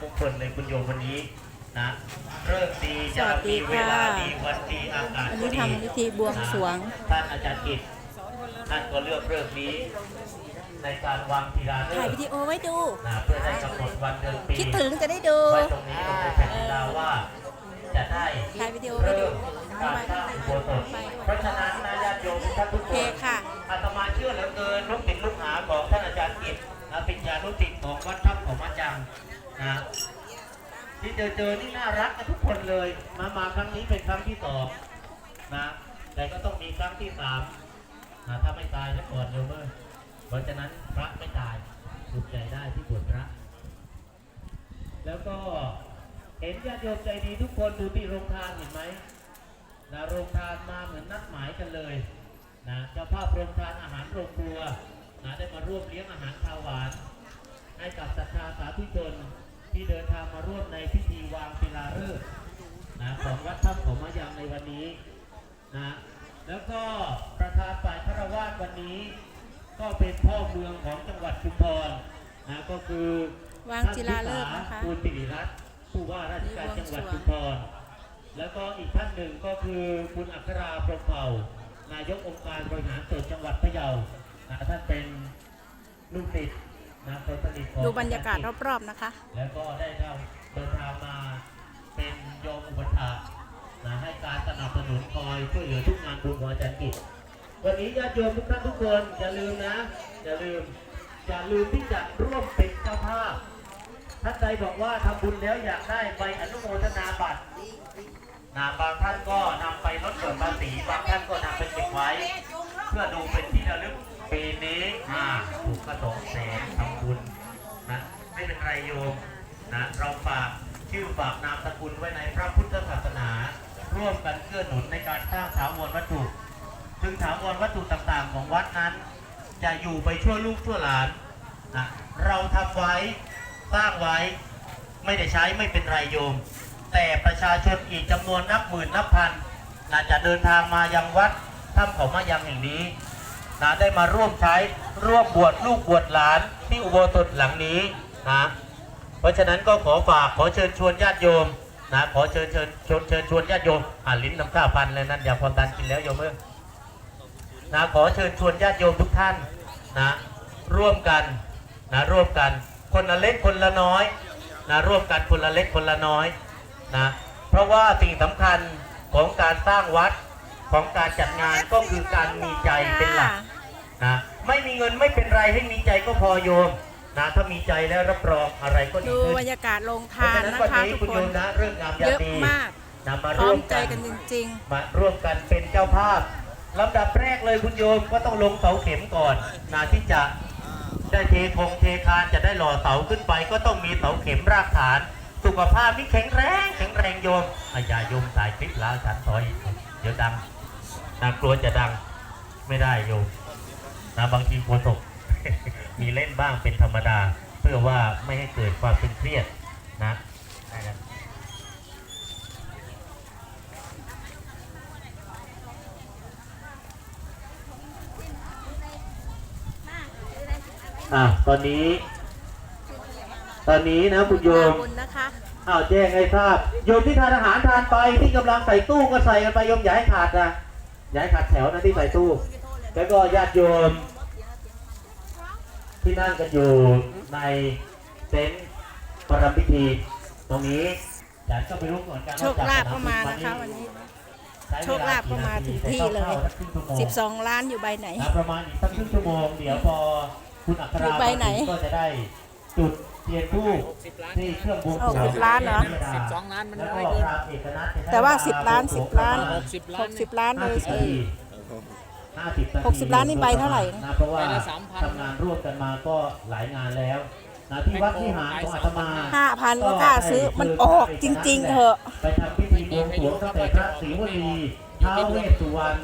มงคลเลยคุณโยมวันนี้นะเริ่มดีสจะวัสดีมีเวค่ะลาดีวันดีอากาศวันก็นี้ดีทำพิธีบวงสรวงท่านอาจารย์กิจท่านก็เลือกเรื่องนี้ ในการวางทีลาฤถ่ายกวิษ์ดีโอไว้ดูนะเพื่อได้กำหนดวันเดือนปีคิดถึงจะได้ดูไว้ตรงนี้ตรงในแผ่นดินดาวว่าจะได้ถ่ายวิดีโอไว้ดูเริ่มการสร้างอุโบสถเพราะฉะนั้นนะญาติโยมท่านทุกโอคเคน ที่เจอเจอนี่น่ารักกันทุกคนเลย มามาครั้งนี้เป็นครั้งที่สองนะ แต่ก็ต้องมีครั้งที่สามนะถ้าไม่ตายแล้วก่อนโยมเอ้ยเพราะฉะนั้นพระไม่ตายสุขใจได้ที่บวชพระ แล้วก็เห็นญาติโยมใจดีทุกคนดูที่โรงทานเห็นไหมนะโรงทานมาเหมือนนัดหมายกันเลยนะเจ้าภาพโรงทานอาหารโรงครัวนะได้มาร่วมเลี้ยงอาหารข้าวหวานให้กับศรัทธาสาธุชน ที่เดินทางมาร่วมในพิธีวางศิลาฤกษ์นะของวัดถ้ำของมะยังในวันนี้นะแล้วก็ประธานฝ่ายคารวาสวันนี้ ก็เป็นพ่อเมืองของจังหวัดชุมพรนะก็คือวางศิลาฤกษ์นะคะคุณปิริรัตน์ผู้ว่าราชการจังหวัดชุมพรแล้วก็อีกท่านหนึ่งก็คือคุณอัคราพรหมเผ่านายกองค์การบริหารส่วนจังหวัดพะเยานะท่านเป็นลูกศิษย์นะคนส ดูบรรยากาศรอบๆนะคะ แล้วก็ได้เข้าเดินทางมาเป็นโยมอุปถากนะให้การสนับสนุนคอยช่วยเหลือทุกงานบุญของอาจารย์กิจวันนี้ญาติโยมทุกท่านทุกคนอย่าลืมนะอย่าลืมอย่าลืมที่จะร่วมเป็นเจ้าภาพท่านใดบอกว่าทำบุญแล้วอยากได้ใบอนุโมทนาบัตรนะบางท่านก็นำไปลดหย่อนภาษีบางท่านก็นำไปเก็บไว้ เพื่อดูเป็นที่ระลึกปีนี้อ่าถูกกระสองแสนทำบุญ นะ ไม่เป็นไรโยมนะเราฝากชื่อฝากนามสกุลไว้ในพระพุทธศาสนา ร่วมกันเกื้อหนุนในการสร้างถาวรวัตถุ ซึ่งถาวรวัตถุต่างๆ ของวัดนั้น จะอยู่ไปชั่วลูกชั่วหลานนะเราทำไว้สร้างไว้ไม่ได้ใช้ไม่เป็นไรโยม แต่ประชาชนอีกจำนวนนับหมื่นนับพันนะจะเดินทางมายังวัดถ้ำเขามายังแห่งนี้ นะได้มาร่วมใช้ร่วมบวชลูกบวชหลานที่อุโบสถหลังนี้นะเพราะฉะนั้นก็ขอฝากขอเชิญชวนญาติโยมนะขอเชิญเชิญเชิญเชิญชวนญาติโยมอ่าลิ้นน้ำข้าวพันเลยนั่นอย่าพอตันกินแล้วโยมเอ้ยนะขอเชิญชวนญาติโยมทุกท่านนะร่วมกันนะร่วมกันคนละเล็กคนละน้อยนะร่วมกันคนละเล็กคนละน้อยนะเพราะว่าสิ่งสำคัญของการสร้างวัดของการจัดงานก็คือการมีใจเป็นหลัก นะไม่มีเงินไม่เป็นไรให้มีใจก็พอโยมนะถ้ามีใจแล้วรับรองอะไรก็ดีดูขึ้นบรรยากาศโรงเพราะทานฉะนั้นนะวันคะนี้ทุกคุณคโยนมนะเรื่องงามยาเยมอะดีมากนะมาพร้อร่วมมใจกันกันจริงมาร่วมกันเป็นเจ้าภาพลำดับแรกเลยคุณโยมก็ต้องลงเสาเข็มก่อนนะที่จะได้เทคงเทคานจะได้หล่อเสาขึ้นไป ก็ต้องมีเสาเข็มรากฐาน สุขภาพนี่แข็งแรงแข็งแรงโยมอาอย่าโยมถ่ายคลิปแล้วฉันถอยเดี๋ยวดังนะกลัวจะดังไม่ได้โยม นะบางทีกลัวตกมีเล่นบ้างเป็นธรรมดา เพื่อว่าไม่ให้เกิดความเป็นเครียดนะนะครับอะตอนนี้ ตอนนี้นะคุณๆโยมบุญนะคะอ้าวแจ้งให้ทราบโยมที่ทานอาหารทานไปที่กำลังใส่ตู้ก็ใส่กันไปโยมอย่าให้ขาดนะอย่าให้ขาดแถวนะที่ใส่ตู้ แล้วก็ญาติโยมที่นั่งกันอยู่ในเต็นท์ประรำพิธีตรงนี้ฉันก็ไม่รู้เหมือนกันโชคลาภก็มานะคะวันนี้ใช้เวโชคลาภก็มาถึงที่เลยแต่ต้องเข้าสักครึ่งชั่วโมง12 ล้านอยู่ใบไหนนะประมาณอีกสักครึ่งชั่วโมง เดี๋ยวพอคุณอัคอยู่ราใบไหนมาถึงก็จะได้จุดเทียนทูบที่เครื่องบวงสรวงโอ้สิบล้านเหรอสิบสองล้านมันแล้วก็พระเอกนัทจะใช้แต่ว่าเวล10ล้านบวงสรวง10ล้านประมณ60ล้านเลย50สิ นาทีห้าสิบนาทีหกสิบล้านนี่ใบเท่าไหร่นะนะเพราะว่าทำงานร่วมกันมาก็หลายงานแล้วนะที่วัดที่หารของอาตมา5,000ก็กล้าซื้อมันออกจริง ๆเถอะ ไปทำพิธีบวงสรวงตั้งแต่พระศรีวลีท้าวเวสสุวรรณ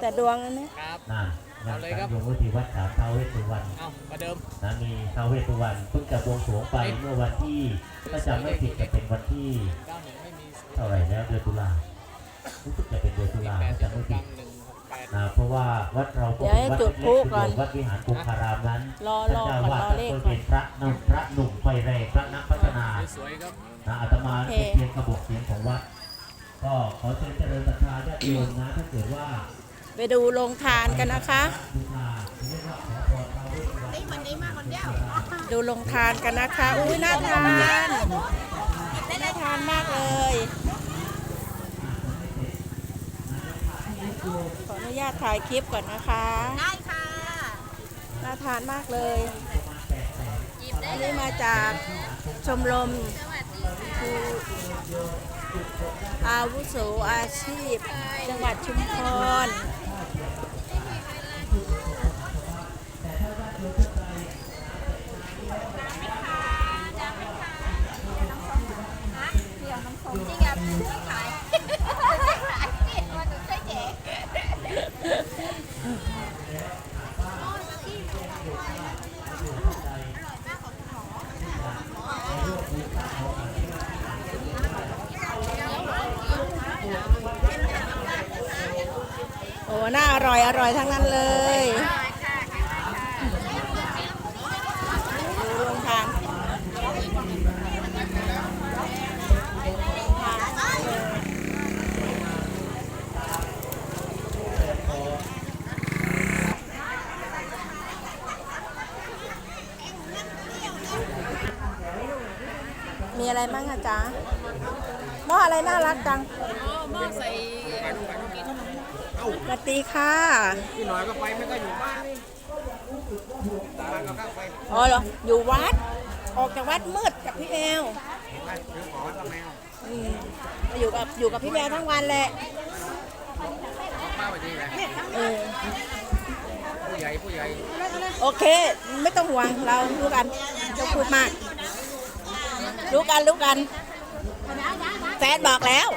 แต่ดวงอันเนี้ยครับ นะงานเอาเลยครัการบบวงสรวงวัดสามท้าวเวสสุวรรณ เอาประเดิม นะมีท้าวเวสสุวรรณเพิ่งจะบวงสรวงไปเมื่อวันที่ถ้าจำไม่ผิดจะเป็นวันที่เก้าหนึ่งไม่มีเท่าไหร่แล้วเดือนตุลารู้สึกจะเป็นเดือนตุลาแปดถ้าจำไม่กผิลาดงห นึ่งหกแปดนะเพราะว่าวัดเราก็เดี๋ยวให้เป็นวัดจุดพลุเล็กๆก่อนวัดวิหารคงคารามนั้นรอท่านรอเจ้าก่อนวาดรอท่านเลขเคยก่อเป็นนพระหนุ่มพระหนุ่มไฟแรงพระนักพัฒนาสวยครับนะอาตมาโอเคเป็นเพียงกระบอกเสียงของวัด ก็ขอเชิญเจริญศรัทธาญาติโยมนะถ้าเกิดว่า ไปดูโรงทานกันนะคะบูชาเรียกว่าขอพรท้าวเวสสุวรรณนี่วันนี้มาคนเดียวดูโรงทานกันนะคะ อุ้ยน่าทาน น่าทานมากเลย ขออนุญาตถ่ายคลิปก่อนนะคะ ได้ค่ะ น่าทานมากเลย หยิบได้อันเลนี้ยมาจากชมรมสวัสดีคืออาวุโสอาชีพ จังหวัดชุมพร เดี๋ยวน้ำส้มจริงอะช่วยขายขายเนี่ยมาดูช่วยเจ๊ โอ้น่าอร่อยอร่อยทั้งนั้นเลยดูโรงทาน มีอะไรบ้างอะจ๊ะหม้ออะไรน่ารักจังหม้อใส่สวัสดีค่ะ พี่หน่อยก็ไปไม่ก็อยู่บ้านนี่ตามก็เข้าไปอ๋อเหรอ อยู่วัด ออกจากวัดมืดกับพี่แมวไปซื้อของวัดละแมวอืมอยู่กับอยู่กับพี่แมวทั้งวันแหละป้าไปดีเลยเออผู้ใหญ่ผู้ใหญ่ โอเค ไม่ต้องห่วงเรารู้กันจะพูดมาก รู้กันรู้กัน แฟนบอกแล้ว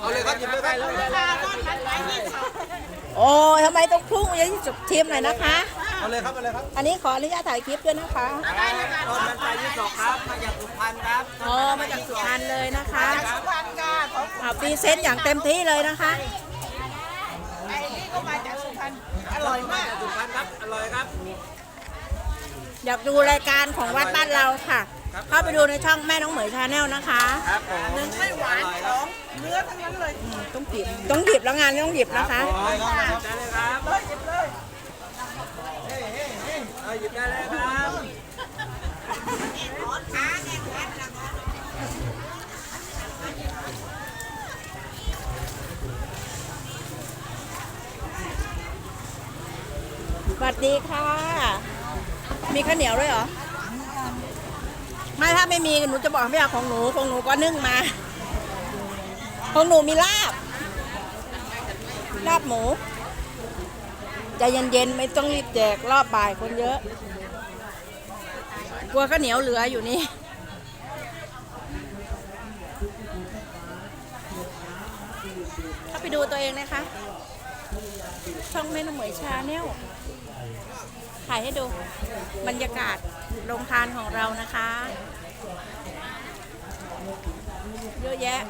เอาเลยครับหยิบเลยครับโอ้ยทำไมต้องพุ่งอยังจบทีมหน่อยนะคะ เอาเลยครับเอาเลยครับอันนี้ขออนุญาตถ่ายคลิปด้วยนะคะตอนมันไปยี่สองครับ มาจากสุพรรณครับอ๋อมาจากสุพรรณเลยนะคะสุพรรณค่ะของอ่าพรีเซนต์อย่างเต็มที่เลยนะคะ ไอ้นี่ก็มาจากสุพรรณอ ร่อยมาก สุพรรณครับ อร่อยครับ อยากดูรายการของวัดบ้านเราค่ะเข้าไปดูในช่องแม่น้องเหมยชาแนลนะคะ ครับผมหนึ่งไม่หวานสองเนื้อทั้งนั้นเลยต้องหยิบต้องหยิบแล้วงานต้องหยิบนะคะ ได้เลยครับ เลยหยิบเลยเอาหยิบได้เลยครับ สวัสดีค่ะ มีข้าวเหนียวด้วยเหรอ ไม่ถ้าไม่มีหนูจะบอกไม่เอาของหนูของหนูก็นึ่งมา ของหนูมีลาบ ลาบหมูใจเย็นๆไม่ต้องรีบแจกรอบบ่ายคนเยอะ กลัวข้าวเหนียวเหลืออยู่นี่เข้าไปดูตัวเองนะคะ ช่องแม่น้ำเหมยชาแนล ถ่ายให้ดูบรรยากาศโรงทานของเรานะคะ เยอะแยะ